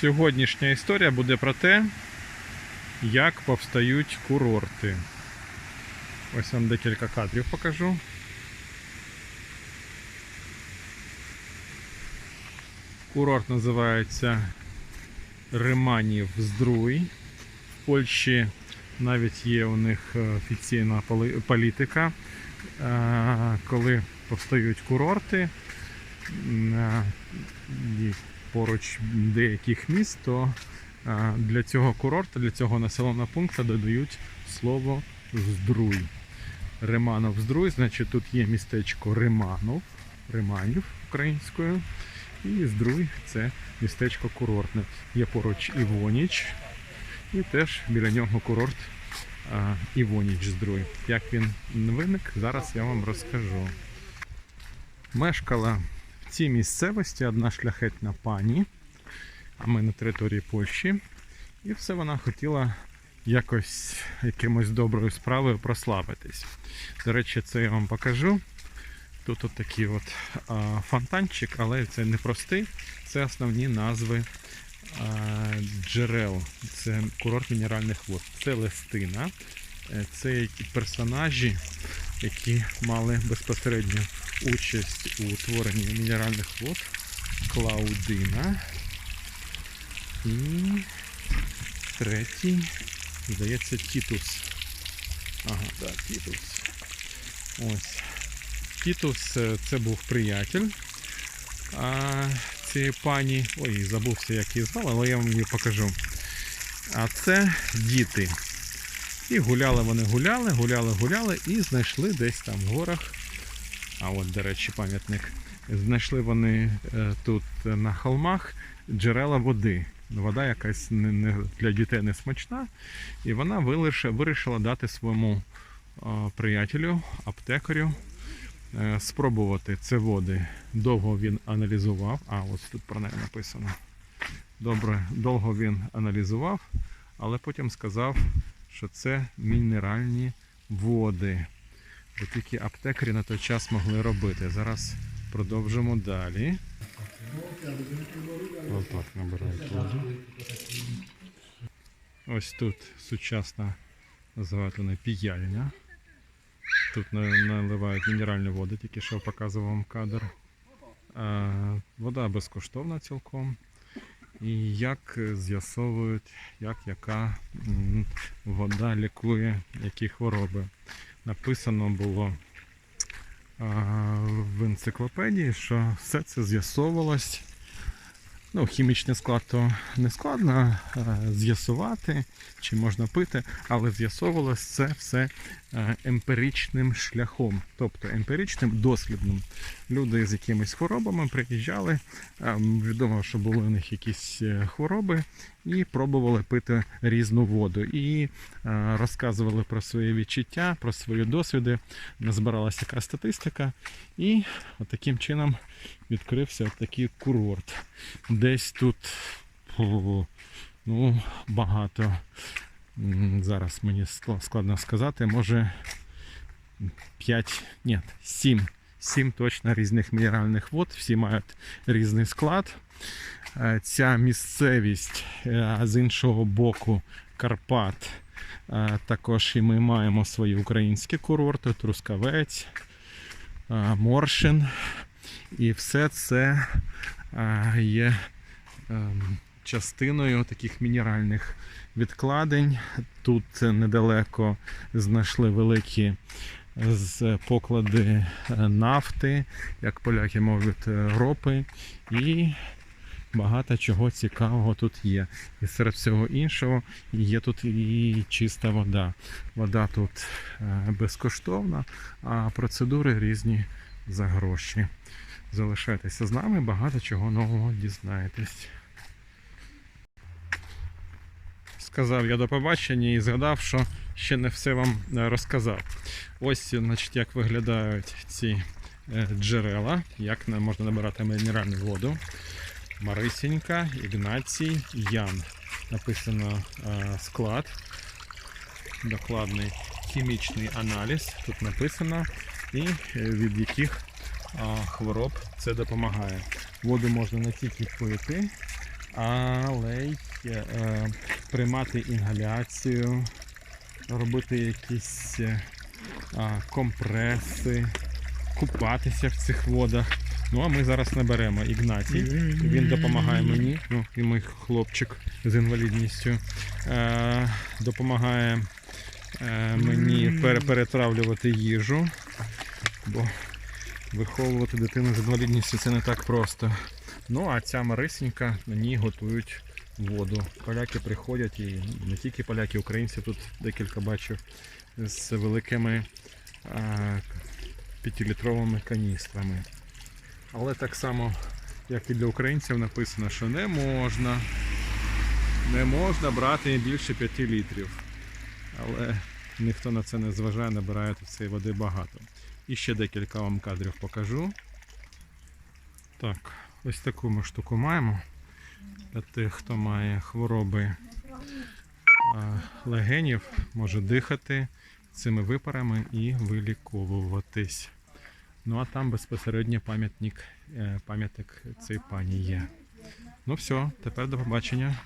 Сьогоднішня історія буде про те, як повстають курорти. Ось вам декілька кадрів покажу. Курорт називається Риманів Здруй. В Польщі навіть є у них е, офіційна політика, е, коли повстають курорти е, поруч деяких міст, то е, для цього курорту, для цього населеного пункту додають слово Здруй. Риманов Здруй, значить тут є містечко Риманов, Риманів українською. І Здруй це містечко курортне. Є поруч Івоніч, і теж біля нього курорт Івоніч Здруй. Як він виник, зараз я вам розкажу. Мешкала цій місцевості одна шляхетна пані, а ми на території Польщі. І все вона хотіла якось якимось доброю справою прославитись. До речі, це я вам покажу. Тут от такий от а, фонтанчик, але це не простий, це основні назви а, джерел. Це курорт мінеральних вод. Це Лестина, е, це персонажі, які мали безпосередню участь у утворенні мінеральних вод. Клаудина. І третій, здається, Тітус. Ага, так, Тітус. Ось. Тітус е, це був приятель а, цієї пані. Ой, забувся, як її звали, але я вам її покажу. А це діти. І гуляли вони гуляли, гуляли, гуляли і знайшли десь там в горах. А от, до речі, пам'ятник. Знайшли вони е, тут е, на холмах джерела води. Вода якась не, для дітей не смачна. І вона вирішила, дати своєму е, приятелю, аптекарю, спробувати це води. Довго він аналізував. А, ось тут про неї написано. Добре, довго він аналізував, але потім сказав, що це мінеральні води. Бо тільки аптекарі на той час могли робити. Зараз продовжимо далі. Отак набирають воду. Ось тут сучасна називають вони піяльня. Тут наливають мінеральні води, тільки що показував вам кадр. Вода безкоштовна цілком. І як з'ясовують, як яка вода лікує які хвороби. Написано було в енциклопедії, що все це з'ясовувалось. Ну, хімічний склад то не складно а, з'ясувати, чи можна пити, але з'ясовувалось це все емпіричним шляхом, тобто емпіричним дослідним. Люди з якимись хворобами приїжджали, відомо, що були у них якісь е, хвороби, і пробували пити різну воду. І розказували про свої відчуття, про свої досвіди. Назбиралася яка статистика, і таким чином відкрився такий курорт. Десь тут ну, багато. Зараз мені складно сказати, може 5, ні, 7. 7 точно різних мінеральних вод, всі мають різний склад. Е, Ця місцевість е, з іншого боку Карпат. е, Також і ми маємо свої українські курорти, Трускавець, Моршин. І все це є ем, частиною таких мінеральних відкладень. Тут недалеко знайшли великі з поклади е, нафти, як поляки мовлять, е, ропи, і багато чого цікавого тут є. І серед всього іншого є тут і чиста вода. Вода тут е, безкоштовна, а процедури різні за гроші. Залишайтеся з нами, багато чого нового дізнаєтесь. Сказав я до побачення і згадав, що ще не все вам е, розказав. Ось, значить, як виглядають ці е, джерела, як можна набирати мінеральну воду. Марисенька, Ігнацій, Ян. Написано е, склад, докладний хімічний аналіз. Тут написано, і від яких хвороб це допомагає. Воду можна не тільки пити, але й е, приймати інгаляцію, робити якісь е, компреси, купатися в цих водах. Ну а ми зараз наберемо Ігнатій. Він допомагає мені, ну, він мій хлопчик з інвалідністю. Е, допомагає е, мені пере- перетравлювати їжу. Бо виховувати дитину з інвалідністю це не так просто. Ну, а ця Марисенька мені готують воду. Поляки приходять і не тільки поляки, українці тут декілька бачу з великими п'ятилітровими каністрами. Але так само, як і для українців, написано, що не можна. Не можна брати більше 5 літрів. Але ніхто на це не зважає, набирає цієї води багато. І ще декілька вам кадрів покажу. Так, ось таку ми штуку маємо. Для тих, хто має хвороби легенів, може дихати цими випарами і виліковуватись. Ну а там безпосередньо пам'ятник, е, пам'ятник цієї пані є. Ну все, тепер до побачення.